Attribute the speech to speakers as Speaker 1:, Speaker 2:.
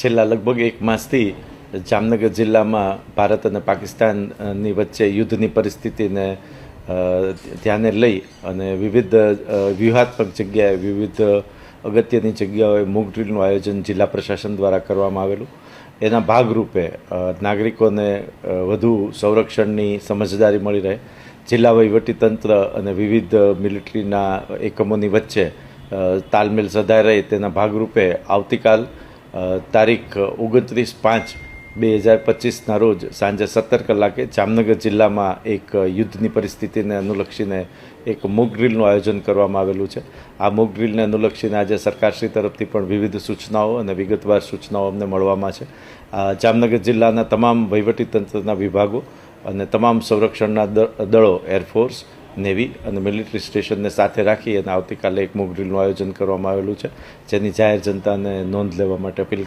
Speaker 1: છેલ્લા લગભગ એક માસથી જામનગર જિલ્લામાં ભારત અને પાકિસ્તાનની વચ્ચે યુદ્ધની પરિસ્થિતિને ધ્યાને લઈ અને વિવિધ વ્યૂહાત્મક જગ્યાએ વિવિધ અગત્યની જગ્યાઓએ મોક ડ્રીલનું આયોજન જિલ્લા પ્રશાસન દ્વારા કરવામાં આવેલું. એના ભાગરૂપે નાગરિકોને વધુ સંરક્ષણની સમજદારી મળી રહે. જિલ્લા વહીવટીતંત્ર અને વિવિધ મિલિટરીના એકમોની વચ્ચે તાલમેલ સધાઈ રહે. તેના ભાગરૂપે આવતીકાલ તારીખ ઓગણત્રીસ પાંચ બે હજાર પચીસના રોજ સાંજે સત્તર કલાકે જામનગર જિલ્લામાં એક યુદ્ધની પરિસ્થિતિને અનુલક્ષીને એક મોક ડ્રીલનું આયોજન કરવામાં આવેલું છે. આ મોક ડ્રીલને અનુલક્ષીને આજે સરકારશ્રી તરફથી પણ વિવિધ સૂચનાઓ અને વિગતવાર સૂચનાઓ અમને મળવામાં છે. જામનગર જિલ્લાના તમામ વહીવટીતંત્રના વિભાગો અને તમામ સંરક્ષણના દળો, એરફોર્સ નેવી અને મિલિટરી સ્ટેશનને સાથે રાખી અને આવતીકાલે એક મોક ડ્રીલનું આયોજન કરવામાં આવેલું છે, જેની જાહેર જનતાને નોંધ લેવા માટે અપીલ